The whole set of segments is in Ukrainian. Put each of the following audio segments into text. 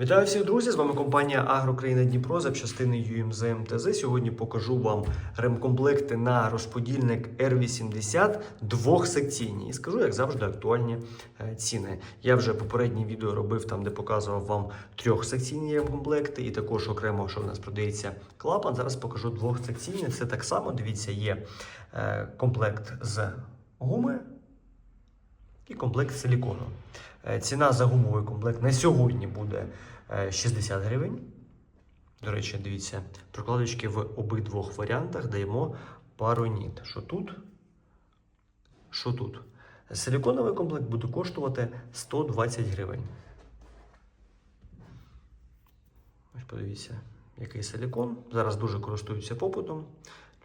Вітаю всіх друзі! З вами компанія Агрокраїна Дніпро запчастини UMZ МТЗ. Сьогодні покажу вам ремкомплекти на розподільник R80 двохсекційні і скажу, як завжди, актуальні е, ціни. Я вже попереднє відео робив там, де показував вам трьохсекційні ремкомплекти, і також окремо, що в нас продається клапан. Зараз покажу двохсекційні. Це так само. Дивіться, є е, комплект з гуми і комплект силікону. Е, Ціна за гумовий комплект на сьогодні буде е, 60 гривень. До речі, дивіться, прокладочки в обидвох варіантах даємо пароніт. Що тут? Що тут? Силіконовий комплект буде коштувати 120 гривень. Ось подивіться, який силікон. Зараз дуже користуються попитом.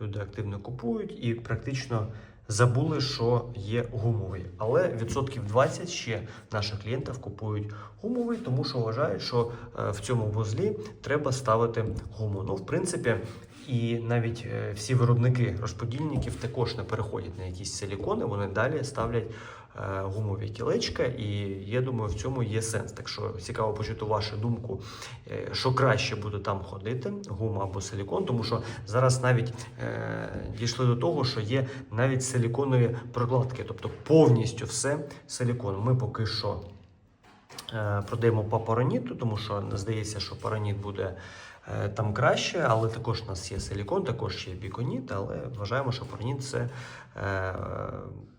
Люди активно купують і практично забули, що є гумовий. Але відсотків 20 ще наших клієнтів купують гумовий, тому що вважають, що е, в цьому вузлі треба ставити гуму. Ну, в принципі, і навіть е, всі виробники розподільників також не переходять на якісь силікони, вони далі ставлять е, гумові кілечка, і я думаю, в цьому є сенс. Так що цікаво почути вашу думку, е, що краще буде там ходити, гума або силікон, тому що зараз навіть дійшли до того, що є навіть силіконові прокладки, тобто повністю все силікон. Ми поки що продаємо по параніту, тому що здається, що параніт буде там краще, але також у нас є силікон, також є біконіт, але вважаємо, що параніт це, е,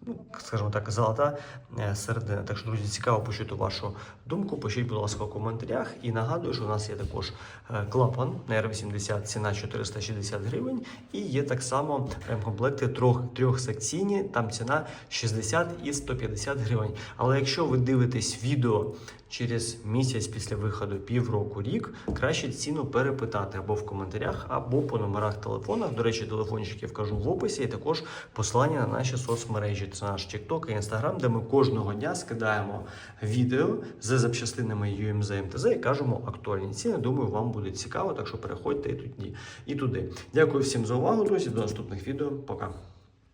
ну, скажімо так, золота е, середина. Так що, друзі, цікаво почути вашу думку. Пишіть, будь ласка, в коментарях. І нагадую, що у нас є також е, клапан на R80, ціна 460 гривень, і є так само ремкомплекти трьох, трьохсекційні, там ціна 60 і 150 гривень. Але якщо ви дивитесь відео через місяць після виходу, півроку, рік, краще ціну перепитати або в коментарях, або по номерах телефонах. До речі, телефончик я вкажу в описі, і також послання на наші соцмережі. Це наш TikTok і Instagram, де ми кожного дня скидаємо відео з запчастинами UMZ МТЗ і кажемо актуальні ціни. Думаю, вам буде цікаво, так що переходьте і туди. І туди. Дякую всім за увагу, друзі. До наступних відео. Пока.